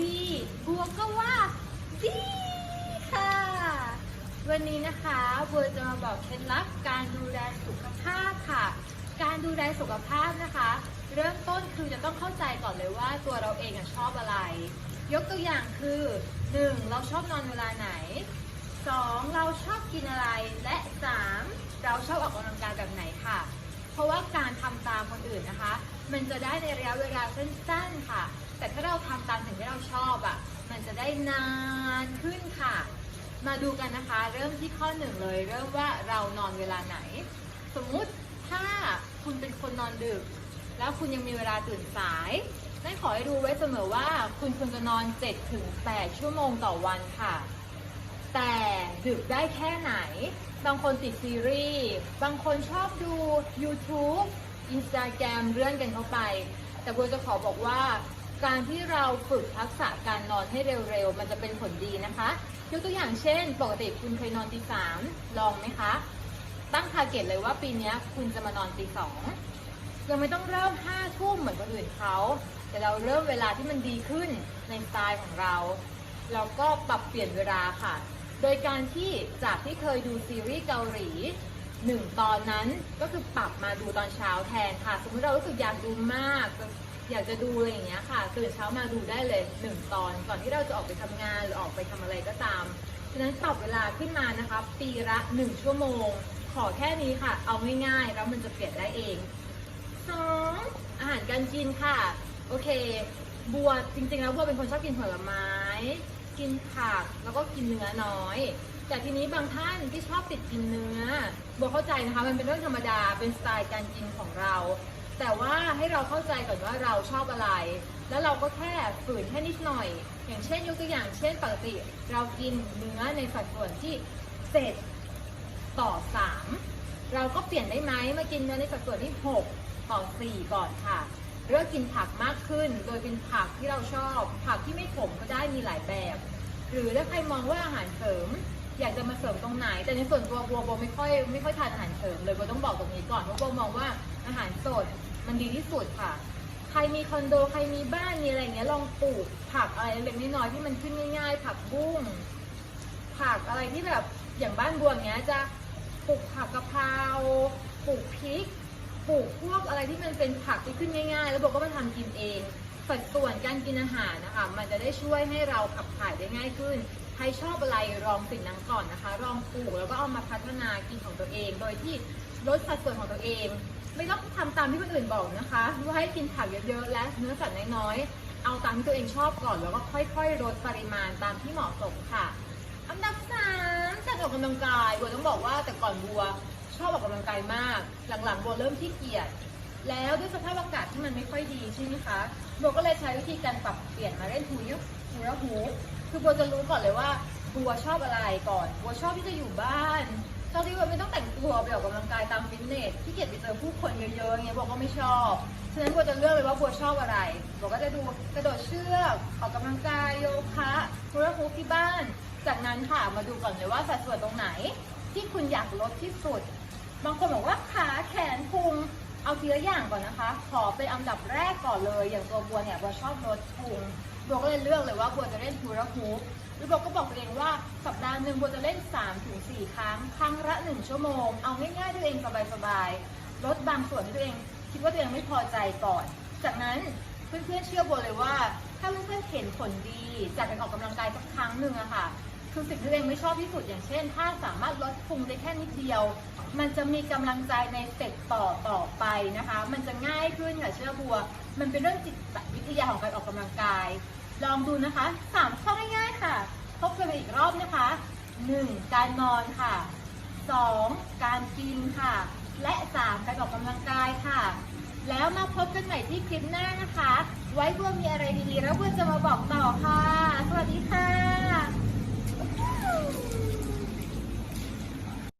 ดีบัวก็ว่าดีค่ะ วันนี้นะคะบัวจะมาบอกเคล็ดลับการดูแลสุขภาพค่ะ การดูแลสุขภาพนะคะ เริ่มต้นคือจะต้องเข้าใจก่อนเลยว่าตัวเราเองชอบอะไร ยกตัวอย่างคือ 1. เราชอบนอนเวลาไหน 2. เราชอบกินอะไรและ 3. เราชอบออกกำลังกายแบบไหนค่ะ เพราะว่าการทำตามคนอื่นนะคะ มันจะได้ในระยะเวลาสั้นๆค่ะ แต่ถ้าเราทำตามสิ่งที่เราชอบอะ่ะ มันจะได้นานขึ้นค่ะ มาดูกันนะคะ เริ่มที่ข้อหนึ่งเลย เริ่มว่าเรานอนเวลาไหน สมมุติถ้าคุณเป็นคนนอนดึก แล้วคุณยังมีเวลาตื่นสายนั่นขอให้ดูไว้เสมอว่า คุณควรจะนอน7-8ชั่วโมงต่อวันค่ะ แต่ดึกได้แค่ไหน บางคนติดซีรีส์ บางคนชอบดู YouTube Instagram เลื่อนกันเข้าไป แต่บัวจะขอบอกว่า การที่เราฝึกทักษะการนอนให้เร็วๆ มันจะเป็นผลดีนะคะ ยกตัวอย่างเช่น ปกติคุณเคยนอนตีสามลองไหมคะ ตั้งทาร์เก็ตเลยว่าปีนี้คุณจะมานอนตีสองยังไม่ต้องเริ่มห้าทุ่มเหมือนคนอื่นเขา แต่เราเริ่มเวลาที่มันดีขึ้นในสไตล์ของเรา เราก็ปรับเปลี่ยนเวลาค่ะ โดยการที่จากที่เคยดูซีรีส์เกาหลีหนึ่งตอนนั้นก็คือปรับมาดูตอนเช้าแทนค่ะ สมมติเรารู้สึกอยากดูมากอยากจะดูอะไรอย่างเงี้ยค่ะตื่นเช้ามาดูได้เลยหนึ่งตอน ก่อนที่เราจะออกไปทำงานหรือออกไปทำอะไรก็ตามฉะนั้นปรับเวลาขึ้นมานะคะปีละหนึ่งชั่วโมง ขอแค่นี้ค่ะ เอาง่ายๆแล้วมันจะเปลี่ยนได้เองสองอาหารการกินค่ะ โอเค บัวจริงๆแล้วบัวเป็นคนชอบกินผลไม้ กินผักแล้วก็กินเนื้อน้อย แต่ทีนี้บางท่านที่ชอบติดกินเนื้อบัวเข้าใจนะคะมันเป็นเรื่องธรรมดาเป็นสไตล์การกินของเรา แต่ว่าให้เราเข้าใจก่อนว่าเราชอบอะไร แล้วเราก็แค่ฝืนแค่นิดหน่อย อย่างเช่นยกตัวอย่างเช่นปกติ เรากินเนื้อในสัดส่วนที่เจ็ดต่อสามเราก็เปลี่ยนได้ไหมมากินเนื้อในสัดส่วนที่ 6 ต่อ 4 ก่อนค่ะ เลือกกินผักมากขึ้น โดยเป็นผักที่เราชอบ ผักที่ไม่ขมก็ได้มีหลายแบบ หรือถ้าใครมองว่าอาหารเสริม อยากจะมาเสริมตรงไหน แต่ในส่วนตัวบัวบัวไม่ค่อยไม่ค่อยทานอาหารเสริมเลยบัวต้องบอกตรงนี้ก่อนเพราะบัวมองว่าอาหารสดมันดีที่สุดค่ะ ใครมีคอนโดใครมีบ้านมีอะไรเงี้ยลองปลูกผักอะไรเล็กน้อยที่มันขึ้นง่าย ๆ ผักบุ้งผักอะไรที่แบบอย่างบ้านบัวเงี้ยจะปลูกผักกะเพราปลูกพริก ปลูกพวกอะไรที่มันเป็นผักที่ขึ้นง่าย ๆ แล้วบัวก็มาทำกินเองสัดส่วนการกินอาหารนะคะ มันจะได้ช่วยให้เราขับถ่ายได้ง่ายขึ้น ใครชอบอะไรลองสิ่งนั้นก่อนนะคะลองปลูกแล้วก็เอามาพัฒนากินของตัวเอง โดยที่ลดสัดส่วนของตัวเอง ไม่ต้องทำตามที่คนอื่นบอกนะคะว่าให้กินผักเยอะๆและเนื้อสัตว์น้อยๆเอาตามที่ตัวเองชอบก่อนแล้วก็ค่อยๆลดปริมาณตามที่เหมาะสมค่ะ อันดับสามการออกกำลังกายบัวต้องบอกว่าแต่ก่อนบัว ชอบออกกำลังกายมาก หลังๆบัวเริ่มขี้เกียจแล้วด้วยสภาพอากาศที่มันไม่ค่อยดีใช่ไหมคะบัวก็เลยใช้วิธีการปรับเปลี่ยนมาเล่นฮูยุฮูระฮูคือบัวจะรู้ก่อนเลยว่าบัวชอบอะไรก่อนบัวชอบที่จะอยู่บ้านชอบที่ว่าไม่ต้องแต่งตัวไปออกกำลังกายตามฟิตเนสที่เกียจไปเจอผู้คนเยอะๆอย่างเงี้ยบัวก็ไม่ชอบฉะนั้นบัวจะเลือกเลยว่าบัวชอบอะไรบัวก็จะดูกระโดดเชือกออกกำลังกายโยคะฮูระฮูที่บ้าน จากนั้นค่ะมาดูก่อนเลยว่าสัดส่วนตรงไหนที่คุณอยากลดที่สุด บางคนบอกว่าขาแขนพุงเอาทีละอย่างก่อนนะคะ ขอเป็นอันดับแรกก่อนเลย อย่างตัวบัวเนี่ยบัวชอบลดพุงบัวก็เลยเลือกเลยว่าบัวจะเล่นฮูราฮูปแล้วบัวก็บอกตัวเองว่าสัปดาห์หนึ่งบัวจะเล่น 3-4 ครั้ง ครั้งละ 1 ชั่วโมง เอาง่ายๆตัวเองสบายๆลดบางส่วนที่ตัวเองคิดว่าตัวเองไม่พอใจก่อน จากนั้นเพื่อนๆเชื่อบัวเลยว่า ถ้าเพื่อนๆเห็นผลดีจากการออกกำลังกายสักครั้งหนึ่งอะค่ะ คือสิ่งที่ตัวเองไม่ชอบที่สุดอย่างเช่น ถ้าสามารถลดพุงได้แค่นิดเดียว มันจะมีกำลังใจในสเต็ปต่อต่อไปนะคะ มันจะง่ายขึ้นค่ะเชื่อบัว มันเป็นเรื่องจิตวิทยาของการออกกำลังกาย ลองดูนะคะสามข้อง่ายๆค่ะทบทวนอีกรอบนะคะหนึ่งการนอนค่ะสองการกินค่ะ และสามการออกกำลังกายค่ะแล้วมาพบกันใหม่ที่คลิปหน้านะคะ ไว้บัวมีอะไรดีๆ แล้วบัวจะมาบอกต่อค่ะ สวัสดีค่ะ